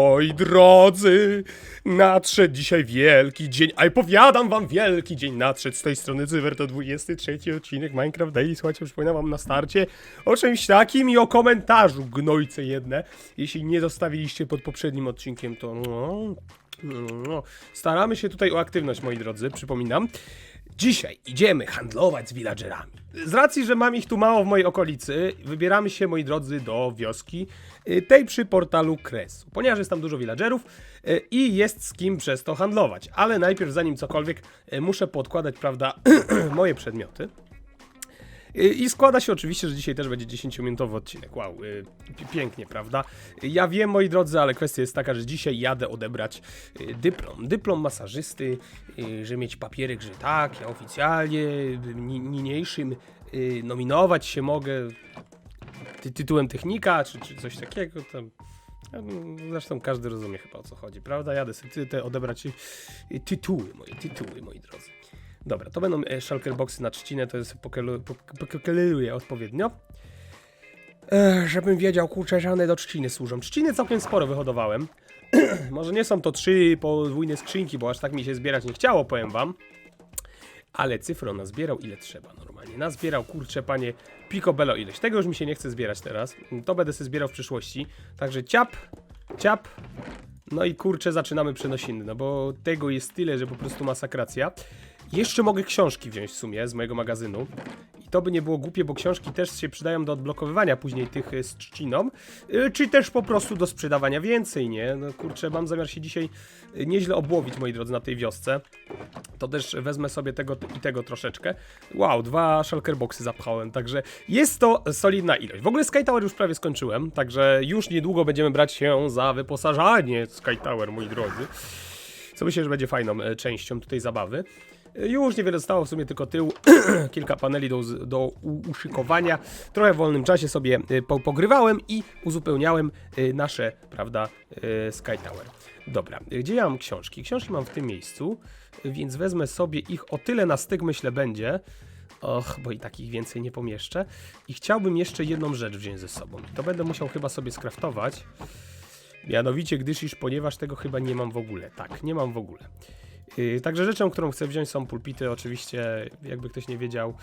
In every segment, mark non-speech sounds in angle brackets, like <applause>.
Oj drodzy, nadszedł dzisiaj wielki dzień, a powiadam wam wielki dzień nadszedł z tej strony Cywer, to 23 odcinek Minecraft Daily, słuchajcie, przypominam wam na starcie o czymś takim i o komentarzu gnojce jedne, jeśli nie zostawiliście pod poprzednim odcinkiem, to no, no, staramy się tutaj o aktywność, moi drodzy, przypominam. Dzisiaj idziemy handlować z villagerami. Z racji, że mam ich tu mało w mojej okolicy, wybieramy się, moi drodzy, do wioski y, tej przy portalu Kresu, ponieważ jest tam dużo villagerów y, i jest z kim przez to handlować. Ale najpierw, zanim cokolwiek, y, muszę podkładać, prawda, <clears throat> moje przedmioty. Y, I składa się oczywiście, że dzisiaj też będzie 10-minutowy odcinek. Wow, pi- pięknie, prawda? Ja wiem, moi drodzy, ale kwestia jest taka, że dzisiaj jadę odebrać y, dyplom. Dyplom masażysty, y, że mieć papierek, że tak, ja oficjalnie ni- niniejszym nominować się mogę ty tytułem technika, czy, czy coś takiego. Tam. No, Zresztą każdy rozumie chyba o co chodzi, prawda? Jadę sobie te odebrać tytuły, moje tytuły, moi drodzy. Dobra, to będą e, shulkerboxy na trzcinę, to jest pokelu- pok- pokeluję odpowiednio. Ech, żebym wiedział, kurczę, że one do trzciny służą. Trzciny całkiem sporo wyhodowałem. <clears throat> Może nie są to trzy podwójne skrzynki, bo aż tak mi się zbierać nie chciało, powiem wam. Ale cyfro nazbierał ile trzeba normalnie. Nazbierał, kurczę, panie picobello ileś. Tego już mi się nie chce zbierać teraz. To będę sobie zbierał w przyszłości. Także ciap, ciap. No i kurczę, zaczynamy przenosiny, no bo tego jest tyle, że po prostu masakracja. Jeszcze mogę książki wziąć w sumie z mojego magazynu. I to by nie było głupie, bo książki też się przydają do odblokowywania później tych y, z trzciną, y, czy też po prostu do sprzedawania więcej, nie? No kurczę, mam zamiar się dzisiaj y, nieźle obłowić, moi drodzy, na tej wiosce. To też wezmę sobie tego i tego troszeczkę. Wow, dwa shulkerboxy zapchałem, także jest to solidna ilość. W ogóle Sky Tower już prawie skończyłem, także już niedługo będziemy brać się za wyposażanie Sky Tower, moi drodzy. Co myślę, że będzie fajną e, częścią tutaj zabawy. Już niewiele zostało, w sumie tylko tył, <clears throat> kilka paneli do, do uszykowania. Trochę w wolnym czasie sobie e, po, pogrywałem i uzupełniałem e, nasze, prawda, e, Sky Tower. Dobra, gdzie ja mam książki? Książki mam w tym miejscu, więc wezmę sobie ich o tyle na styk, myślę, będzie. Och, bo i takich więcej nie pomieszczę. I chciałbym jeszcze jedną rzecz wziąć ze sobą. To będę musiał chyba sobie skraftować. Mianowicie, gdyż iż ponieważ tego chyba nie mam w ogóle. Tak, nie mam w ogóle. Yy, także rzeczą, którą chcę wziąć są pulpity, oczywiście, jakby ktoś nie wiedział,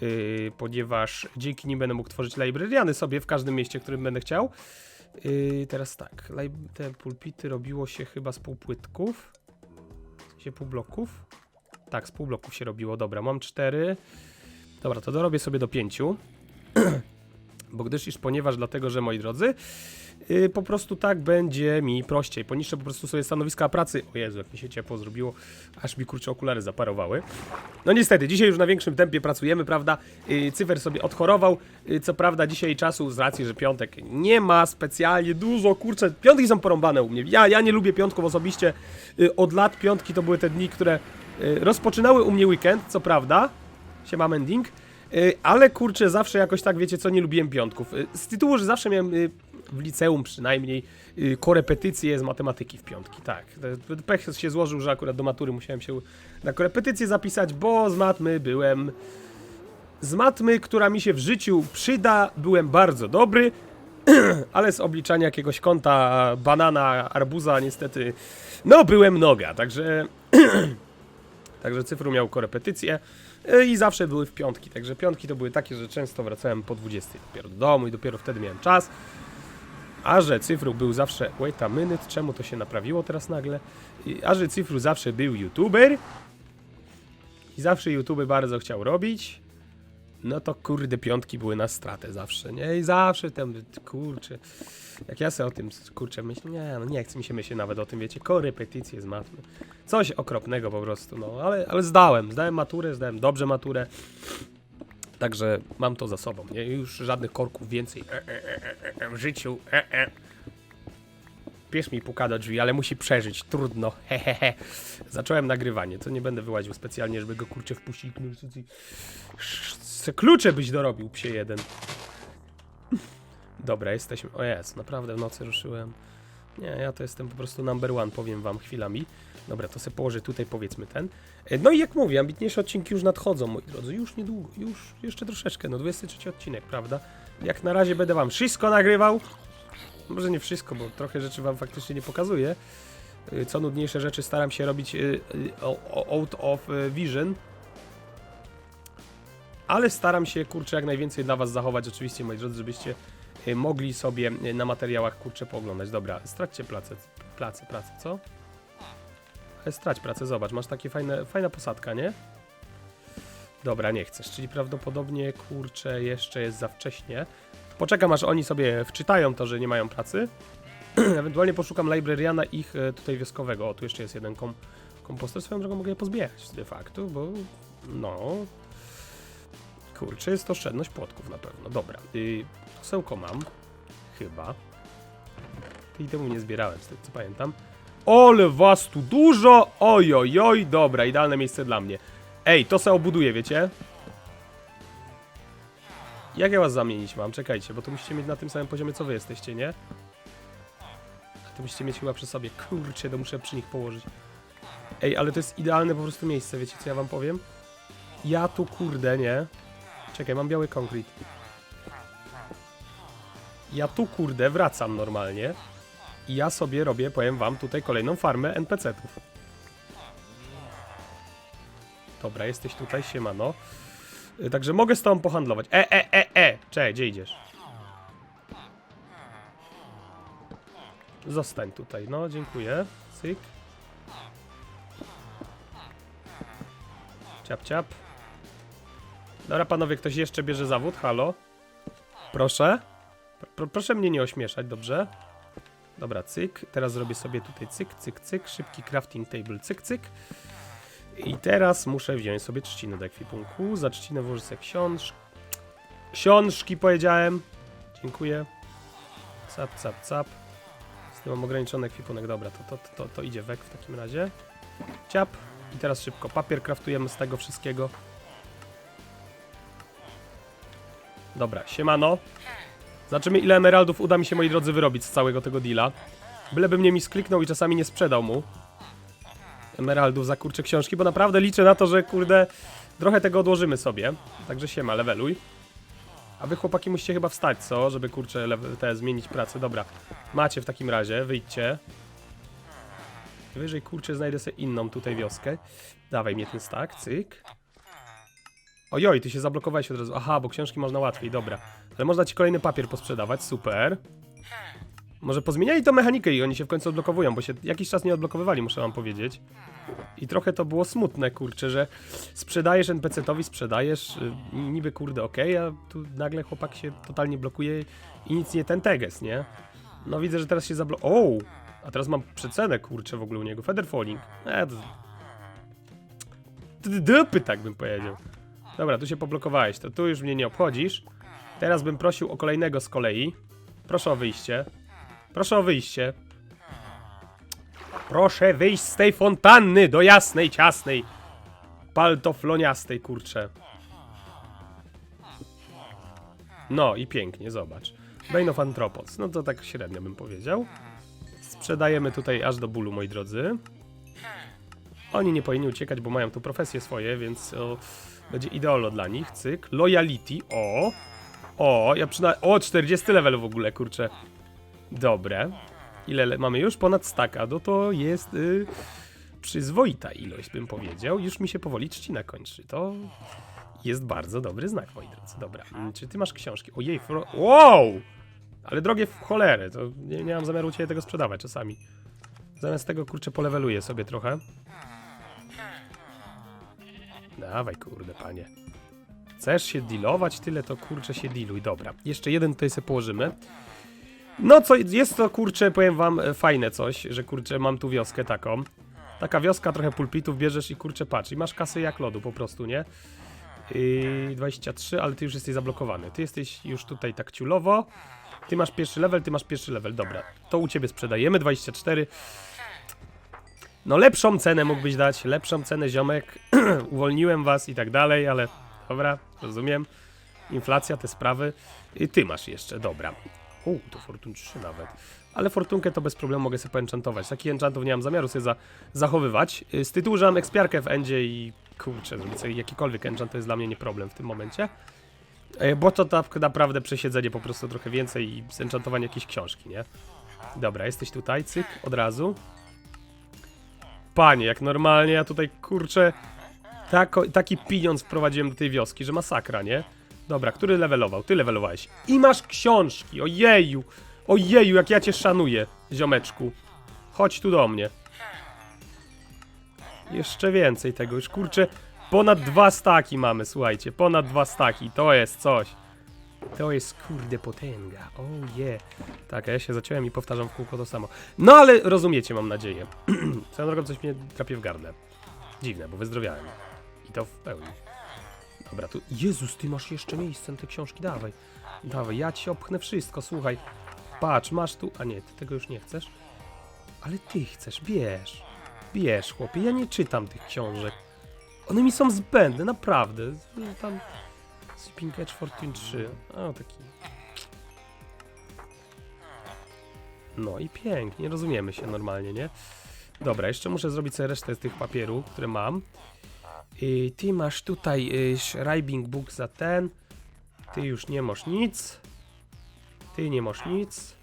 yy, ponieważ dzięki nim będę mógł tworzyć librariany sobie w każdym mieście, którym będę chciał. Yy, teraz tak, te pulpity robiło się chyba z półpłytków, sensie półbloków. Tak, z półbloków się robiło, dobra, mam cztery. Dobra, to dorobię sobie do pięciu. <clears throat> Bo gdyż iż ponieważ dlatego, że moi drodzy, po prostu tak będzie mi prościej. Poniszczę po prostu sobie stanowiska pracy. O Jezu, jak mi się ciepło zrobiło, aż mi kurczę okulary zaparowały. No niestety, dzisiaj już na większym tempie pracujemy, prawda? Yy, cyfer sobie odchorował. Yy, co prawda dzisiaj czasu, z racji, że piątek nie ma specjalnie dużo, kurczę, piątki są porąbane u mnie. Ja, ja nie lubię piątków osobiście. Od lat piątki to były te dni, które rozpoczynały u mnie weekend, co prawda. Siema Mending. Y, Ale kurczę, zawsze jakoś tak, wiecie co, nie lubiłem piątków. Y, Z tytułu, że zawsze miałem y, w liceum przynajmniej korepetycje z matematyki w piątki, tak. Pech się złożył, że akurat do matury musiałem się na korepetycję zapisać, bo z matmy byłem... Z matmy, która mi się w życiu przyda, byłem bardzo dobry, <clears throat> ale z obliczania jakiegoś kąta banana, arbuza niestety, no byłem noga, także... <clears throat> Także cyfru miał korepetycje i zawsze były w piątki. Także piątki to były takie, że często wracałem po 20 dopiero do domu i dopiero wtedy miałem czas. A że cyfru był zawsze. Wait a minute, czemu to się naprawiło teraz nagle? A że cyfru zawsze był youtuber i zawsze YouTube bardzo chciał robić. No to kurde, piątki były na stratę zawsze, nie? I zawsze tam, kurczę, jak ja sobie o tym, kurczę, myślę, nie, no nie chce mi się myśleć nawet o tym, wiecie, korepetycje z matmy. Coś okropnego po prostu, no, ale, ale zdałem, zdałem maturę, zdałem dobrze maturę. Także mam to za sobą, nie? Już żadnych korków więcej e, e, e, e, e, w życiu, e, e. Mi puka do drzwi, ale musi przeżyć, trudno, <laughs> hehehe. Zacząłem nagrywanie, to nie będę wyłaził specjalnie, żeby go kurczę wpuścić. Se klucze byś dorobił, psie jeden. Dobra, jesteśmy. O jest, naprawdę w nocy ruszyłem. Nie, ja to jestem po prostu number one, powiem wam chwilami. Dobra, to sobie położę tutaj powiedzmy ten. E, No i jak mówię, ambitniejsze odcinki już nadchodzą, moi drodzy. Już niedługo, już jeszcze troszeczkę, no 23 odcinek, prawda? Jak na razie będę wam wszystko nagrywał. może nie wszystko, bo trochę rzeczy wam faktycznie nie pokazuję. Y, Co nudniejsze rzeczy staram się robić o- out of vision. Ale staram się, kurczę, jak najwięcej dla was zachować, oczywiście, moi drodzy, żebyście y, mogli sobie y, na materiałach, kurczę, pooglądać. Dobra, straćcie pracę, pracę, pracę, co? Ale strać pracę, zobacz, masz takie fajne, fajna posadka, nie? Dobra, nie chcesz, czyli prawdopodobnie, kurczę, jeszcze jest za wcześnie. Poczekam, aż oni sobie wczytają to, że nie mają pracy. <clears throat> Ewentualnie poszukam librariana ich e, tutaj wioskowego. O, tu jeszcze jest jeden kom komposter. Swoją drogą mogę je pozbierać de facto, bo no... Kurczę, jest to oszczędność płotków na pewno. Dobra, y, sełko mam. Chyba. I temu nie zbierałem, z tego co pamiętam. Ole was tu dużo! Oj, oj, oj, dobra, idealne miejsce dla mnie. Ej, to se obuduję, wiecie? Jak ja was zamienić mam? Czekajcie, bo to musicie mieć na tym samym poziomie, co wy jesteście, nie? To musicie mieć chyba przy sobie. Kurczę, to muszę przy nich położyć. Ej, ale to jest idealne po prostu miejsce, wiecie co ja wam powiem? Ja tu kurde, nie? Czekaj, mam biały konkret. Ja tu kurde wracam normalnie. I ja sobie robię, powiem wam, tutaj kolejną farmę NPC-ów. Dobra, jesteś tutaj, siemano. Y, Także mogę z tobą pohandlować. E, e, e, e! Cześć, gdzie idziesz? Zostań tutaj, no, dziękuję. Cyk. Ciap, ciap. Dobra, panowie, ktoś jeszcze bierze zawód? Halo? Proszę? Pro, proszę mnie nie ośmieszać, dobrze? Dobra, cyk. Teraz zrobię sobie tutaj cyk, cyk, cyk. Szybki crafting table, cyk, cyk. I teraz muszę wziąć sobie trzcinę do ekwipunku. Za trzcinę włożę sobie książ... Książki powiedziałem. Dziękuję. Cap, cap, cap. Z tym mam ograniczony ekwipunek. Dobra, to, to, to, to idzie wek w takim razie. Ciap. I teraz szybko. Papier kraftujemy z tego wszystkiego. Dobra, siemano. Zobaczymy ile emeraldów uda mi się, moi drodzy, wyrobić z całego tego deala. Byleby mnie mi skliknął i czasami nie sprzedał mu emeraldów za kurcze książki, bo naprawdę liczę na to, że kurde trochę tego odłożymy sobie. Także siema, leveluj. A wy chłopaki musicie chyba wstać, co? Żeby kurczę level, te zmienić pracę. Dobra, macie w takim razie, wyjdźcie. Wyżej kurczę znajdę sobie inną tutaj wioskę. Dawaj mnie ten stack, cyk. Ojoj, ty się zablokowałeś od razu. Aha, bo książki można łatwiej, dobra. Ale można ci kolejny papier posprzedawać, super. Może pozmieniali to mechanikę i oni się w końcu odblokowują, bo się jakiś czas nie odblokowywali, muszę wam powiedzieć. I trochę to było smutne, kurczę, że sprzedajesz NPC-towi, sprzedajesz, y, niby kurde okej, a tu nagle chłopak się totalnie blokuje i nic nie ten teges, nie? No widzę, że teraz się zablo... O! A teraz mam przecenę, kurczę, w ogóle u niego. Feather Falling. E, to... Dupy, tak bym powiedział. Dobra, tu się poblokowałeś, to tu już mnie nie obchodzisz. Teraz bym prosił o kolejnego z kolei. Proszę o wyjście. Proszę o wyjście. Proszę wyjść z tej fontanny do jasnej, ciasnej, paltofloniastej, kurczę. No i pięknie, zobacz. Bane of Anthropos, no to tak średnio bym powiedział. Sprzedajemy tutaj aż do bólu, moi drodzy. Oni nie powinni uciekać, bo mają tu profesje swoje, więc o, będzie ideolo dla nich. Cyk. Loyalty, o. O, ja przynajmniej... O, 40 level w ogóle, kurczę. Dobre. Ile le- mamy już? Ponad staka. No to jest y, przyzwoita ilość, bym powiedział. Już mi się powoli trzcina kończy. To jest bardzo dobry znak, moi drodzy. Dobra. Mm, Czy ty masz książki? Ojej, fro... Wow! Ale drogie w cholerę. To nie, nie mam zamiaru cię tego sprzedawać czasami. Zamiast tego, kurczę, poleweluję sobie trochę. Dawaj, kurde, panie. Chcesz się dealować? Tyle to, kurczę, się dealuj. Dobra. Jeszcze jeden tutaj sobie położymy. No co, jest to kurczę, powiem wam, e, fajne coś, że kurczę, mam tu wioskę taką. Taka wioska, trochę pulpitów bierzesz i kurczę, patrz, i masz kasę jak lodu po prostu, nie? Yy, 23, ale ty już jesteś zablokowany. Ty jesteś już tutaj tak ciulowo. Ty masz pierwszy level, ty masz pierwszy level, dobra. To u ciebie sprzedajemy, 24. No lepszą cenę mógłbyś dać, lepszą cenę ziomek. <clears throat> Uwolniłem was i tak dalej, ale dobra, rozumiem. Inflacja, te sprawy. I ty masz jeszcze, dobra. U, to Fortun 3 nawet. Ale Fortunkę to bez problemu mogę sobie poenchantować. Takich enchantów nie mam zamiaru sobie za, zachowywać. Y, Z tytułu, że mam ekspiarkę w endzie i kurczę, zrobić sobie jakikolwiek enchant to jest dla mnie nie problem w tym momencie. E, Bo to tak naprawdę przesiedzenie po prostu trochę więcej i zenchantowanie jakiejś książki, nie? Dobra, jesteś tutaj, cyk, od razu. Panie, jak normalnie ja tutaj, kurczę, tako, taki pieniądz wprowadziłem do tej wioski, że masakra, nie? Dobra, który levelował? Ty levelowałeś. I masz książki, ojeju, ojeju, jak ja cię szanuję, ziomeczku. Chodź tu do mnie. Jeszcze więcej tego, już kurczę, ponad dwa staki mamy, słuchajcie, ponad dwa staki, to jest coś. To jest kurde potęga, oh yeah. Tak, ja się zaciąłem i powtarzam w kółko to samo. No ale rozumiecie, mam nadzieję. <clears throat> Swoją drogą coś mnie drapie w gardle. Dziwne, bo wyzdrowiałem. I to w pełni. Dobra, tu... Jezus, ty masz jeszcze miejsce na te książki, dawaj. Dawaj, ja ci opchnę wszystko, słuchaj. Patrz, masz tu... A nie, ty tego już nie chcesz? Ale ty chcesz, bierz. Bierz, chłopie, ja nie czytam tych książek. One mi są zbędne, naprawdę. Tam... Sleeping Edge Fortune 3. O, taki... No i pięknie, rozumiemy się normalnie, nie? Dobra, jeszcze muszę zrobić sobie resztę z tych papierów, które mam. I ty masz tutaj y, Schreibing Book za ten. Ty już nie masz nic. Ty nie masz nic.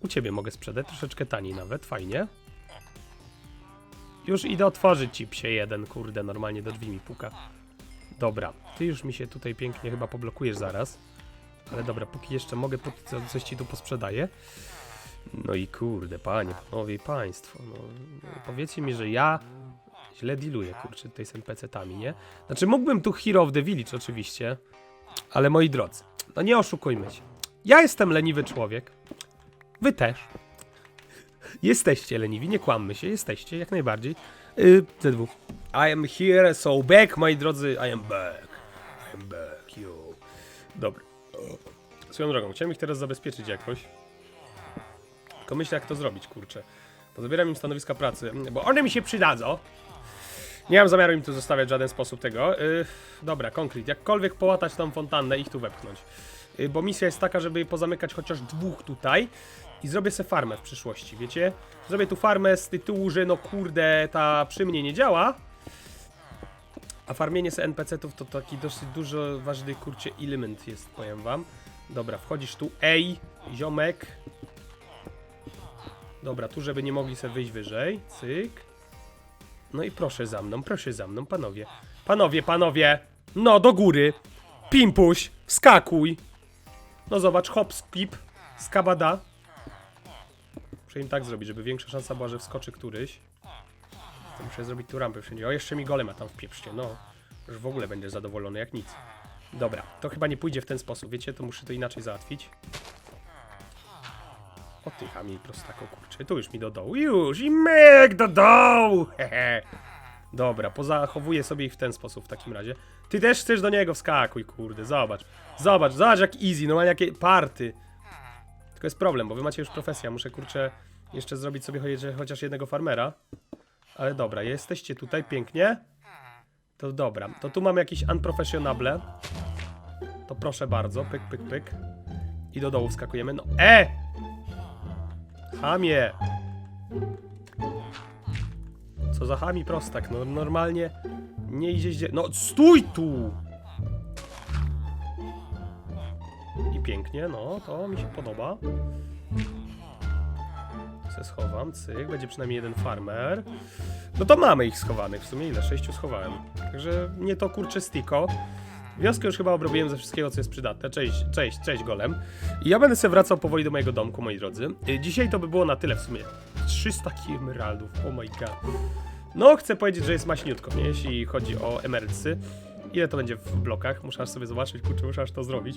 U ciebie mogę sprzedać, troszeczkę taniej nawet, fajnie. Już idę otworzyć ci psie jeden, kurde, normalnie do drzwi mi puka. Dobra, ty już mi się tutaj pięknie chyba poblokujesz zaraz. Ale dobra, póki jeszcze mogę, póki co coś ci tu posprzedaję. No i kurde, panie, panowie i państwo, no, no powiedzcie mi, że ja źle dealuję, kurczę, tutaj z NPC-tami, nie? Znaczy, mógłbym tu Hero of the Village oczywiście, ale moi drodzy, no nie oszukujmy się. Ja jestem leniwy człowiek, wy też. Jesteście leniwi, nie kłammy się, jesteście, jak najbardziej. Yy, ZW. I am here, so back, moi drodzy, I am back. I am back, yo. Dobra. Swoją drogą, chciałem ich teraz zabezpieczyć jakoś. Tylko myślę, jak to zrobić, kurczę. Pozabieram im stanowiska pracy, bo one mi się przydadzą. Nie mam zamiaru im tu zostawiać w żaden sposób tego. Yy, dobra, konkret. Jakkolwiek połatać tą fontannę i ich tu wepchnąć. Yy, bo misja jest taka, żeby pozamykać chociaż dwóch tutaj. I zrobię se farmę w przyszłości, wiecie? Zrobię tu farmę z tytułu, że no kurde, ta przy mnie nie działa. A farmienie se NPC-ów to taki dosyć dużo ważny, kurcie, element jest, powiem wam. Dobra, wchodzisz tu. Ej, ziomek. Dobra, tu żeby nie mogli sobie wyjść wyżej. Cyk. No i proszę za mną, proszę za mną, panowie. Panowie, panowie! No, do góry! Pimpuś, skakuj! No zobacz, hop, skip, skabada. Muszę im tak zrobić, żeby większa szansa była, że wskoczy któryś. To muszę zrobić tu rampę wszędzie. O, jeszcze mi golema tam wpieprzcie, no. Już w ogóle będę zadowolony jak nic. Dobra, to chyba nie pójdzie w ten sposób, wiecie? To muszę to inaczej załatwić. Oddycha mi prostako, kurczę. Tu już mi do dołu. Już! I myk do dołu! <laughs> Hehe. Dobra, pozachowuję sobie ich w ten sposób w takim razie. Ty też chcesz do niego wskakuj, kurde, zobacz. Zobacz, zobacz jak easy, normalnie jakie party. Tylko jest problem, bo wy macie już profesję, muszę, kurczę, jeszcze zrobić sobie chociaż jednego farmera. Ale dobra, jesteście tutaj, pięknie. To dobra, to tu mamy jakieś unprofessionable. To proszę bardzo, pyk, pyk, pyk. I do dołu wskakujemy, no e! Hamie! Co za chami prostak, no normalnie nie idzie. No stój tu! Pięknie, no to mi się podoba. Se schowam, cyk, będzie przynajmniej jeden farmer. No to mamy ich schowanych, w sumie ile? Sześciu schowałem. Także nie to kurcze stiko. Wioskę już chyba obrobiłem ze wszystkiego, co jest przydatne. Cześć, cześć, cześć golem. I ja będę sobie wracał powoli do mojego domku, moi drodzy. Y, Dzisiaj to by było na tyle w sumie. 300 emeraldów, oh my god. No, chcę powiedzieć, że jest maśniutko, nie? jeśli chodzi o emeraldsy. Ile to będzie w blokach? Muszę sobie zobaczyć, kurczę, muszę aż to zrobić.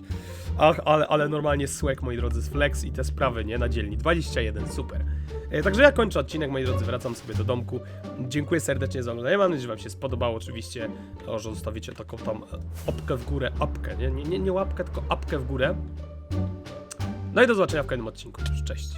Ach, ale, ale normalnie słek, moi drodzy, z flex i te sprawy, nie? Na dzielni. 21, super. E, także ja kończę odcinek, moi drodzy, wracam sobie do domku. Dziękuję serdecznie za oglądanie. Mam nadzieję, że wam się spodobało, oczywiście. To, że zostawicie taką tam e, opkę w górę, apkę, nie? Nie, nie, nie łapkę, tylko apkę w górę. No i do zobaczenia w kolejnym odcinku. Cześć.